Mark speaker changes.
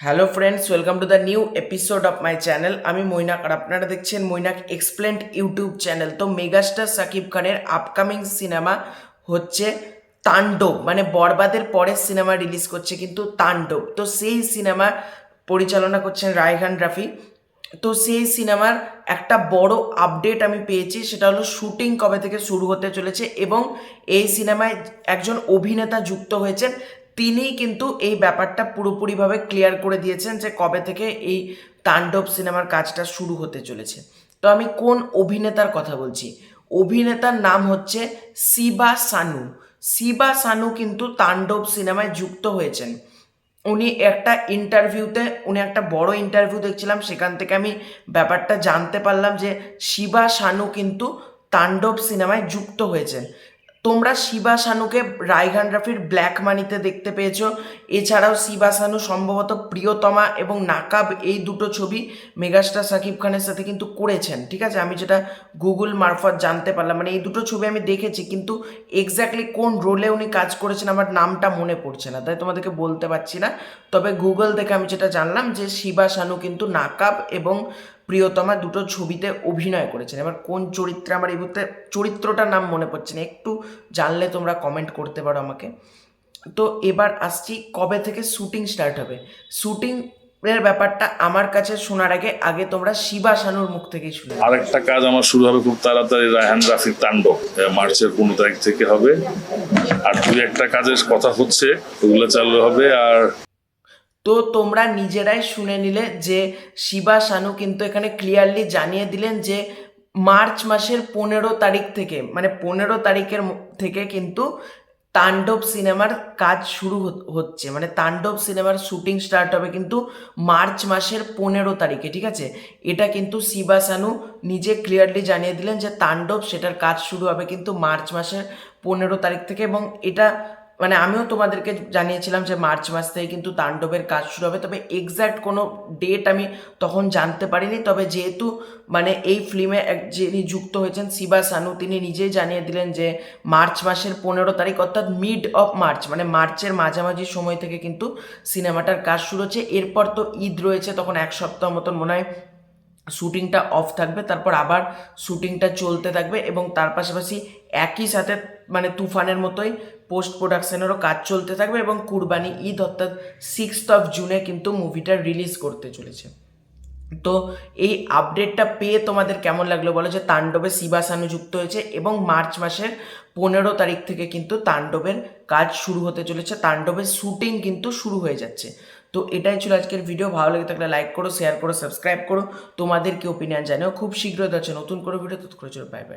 Speaker 1: Hello friends welcome to the new episode of my channel আমি মৈনাক আর আপনারা দেখছেন মৈনাক এক্সপ্লেন্ড ইউটিউব চ্যানেল তো মেগাস্টার সাকিব খানের আপকামিং সিনেমা হচ্ছে তাণ্ডব। মানে বরবাদের পরের সিনেমা রিলিজ করছে কিন্তু তাণ্ডব। তো সেই সিনেমা পরিচালনা করছেন রায়হান রাফি। তো সেই সিনেমার একটা বড় আপডেট আমি পেয়েছি, সেটা হলো শুটিং কবে থেকে শুরু হতে চলেছে এবং এই সিনেমায় একজন অভিনেতা যুক্ত হয়েছেন। তিনিই কিন্তু এই ব্যাপারটা পুরোপুরিভাবে ক্লিয়ার করে দিয়েছেন যে কবে থেকে এই তাণ্ডব সিনেমার কাজটা শুরু হতে চলেছে। তো আমি কোন অভিনেতার কথা বলছি? অভিনেতার নাম হচ্ছে শিবা সানু। শিবা সানু কিন্তু তাণ্ডব সিনেমায় যুক্ত হয়েছেন। উনি একটা ইন্টারভিউতে উনি একটা বড় ইন্টারভিউ দেখছিলাম, সেখান থেকে আমি ব্যাপারটা জানতে পারলাম যে শিবা শানু কিন্তু তাণ্ডব সিনেমায় যুক্ত হয়েছেন। তোমরা শিবা শানুকে রায়হান রাফির ব্ল্যাক মানিতে দেখতে পেয়েছ। এছাড়াও শিবা শানু সম্ভবত প্রিয়তমা এবং নাকাব এই দুটো ছবি মেগাস্টার সাকিব খানের সাথে কিন্তু করেছেন, ঠিক আছে? আমি যেটা গুগল মারফত জানতে পারলাম মানে এই দুটো ছবি আমি দেখেছি, কিন্তু এক্স্যাক্টলি কোন রোলে উনি কাজ করেছেন আমার নামটা মনে পড়ছে না, তাই তোমাদেরকে বলতে পারছি না। তবে গুগল দেখে আমি যেটা জানলাম যে শিবা শানু কিন্তু নাকাব এবং প্রিয়তমা দুটো ছবিতে অভিনয় করেছেন। এবার কোন চরিত্রে আমার এই মুহূর্তে চরিত্রটার নাম মনে পড়ছে না, একটু জানলে তোমরা কমেন্ট করতে পারো আমাকে। তো এবার আসছি কবে থেকে শুটিং স্টার্ট হবে? শুটিং এর ব্যাপারটা আমার কাছে শোনার আগে আগে তোমরা শিবা শানুর মুখ থেকেই শুনে
Speaker 2: আরেকটা কাজ আমার শুরু হবে খুব তাড়াতাড়ি, রায়হান রাফির তাণ্ডব। মার্চের পনেরো তারিখ থেকে হবে। আর দুই একটা কাজের কথা হচ্ছে, ওগুলো চালু হবে। আর
Speaker 1: তো তোমরা নিজেরাই শুনে নিলে যে শিবা শানু কিন্তু এখানে ক্লিয়ারলি জানিয়ে দিলেন যে মার্চ মাসের পনেরো তারিখ থেকে মানে পনেরো তারিখের থেকে কিন্তু তাণ্ডব সিনেমার কাজ শুরু হচ্ছে। মানে তাণ্ডব সিনেমার শুটিং স্টার্ট হবে কিন্তু মার্চ মাসের পনেরো তারিখে, ঠিক আছে? এটা কিন্তু শিবা শানু নিজে ক্লিয়ারলি জানিয়ে দিলেন যে তাণ্ডব সেটার কাজ শুরু হবে কিন্তু মার্চ মাসের পনেরো তারিখ থেকে এবং এটা মানে আমিও তোমাদেরকে জানিয়েছিলাম যে মার্চ মাস থেকে কিন্তু তাণ্ডবের কাজ শুরু হবে, তবে এক্স্যাক্ট কোনো ডেট আমি তখন জানতে পারিনি। তবে যেহেতু মানে এই ফিল্মে যিনি যুক্ত হয়েছেন শিবা সানু, তিনি নিজেই জানিয়ে দিলেন যে মার্চ মাসের পনেরো তারিখ অর্থাৎ মিড অফ মার্চ মানে মার্চের মাঝামাঝি সময় থেকে কিন্তু সিনেমাটার কাজ শুরু হচ্ছে। এরপর তো ঈদ রয়েছে, তখন এক সপ্তাহ মতন মনে হয় শুটিংটা অফ থাকবে, তারপর আবার শুটিংটা চলতে থাকবে এবং তার পাশাপাশি একই সাথে মানে তুফানের মতোই পোস্ট প্রোডাকশনেরও কাজ চলতে থাকবে এবং কুরবানি ঈদ অর্থাৎ সিক্সথ অফ জুনে কিন্তু মুভিটা রিলিজ করতে চলেছে। তো এই আপডেটটা পেয়ে তোমাদের কেমন লাগল বলো? যে তাণ্ডবে শিবাসানু যুক্ত হয়েছে এবং মার্চ মাসের পনেরো তারিখ থেকে কিন্তু তাণ্ডবের কাজ শুরু হতে চলেছে। তাণ্ডবের শুটিং কিন্তু শুরু হয়ে যাচ্ছে। তো এটাই ছিল আজকের ভিডিও ভালো লেগে থাকলে লাইক করো শেয়ার করো সাবস্ক্রাইব করো। তোমাদের কি ওপিনিয়ন জানিও। খুব শীঘ্রই যাচ্ছে নতুন করে ভিডিও তৎক্ষণ বাই বাই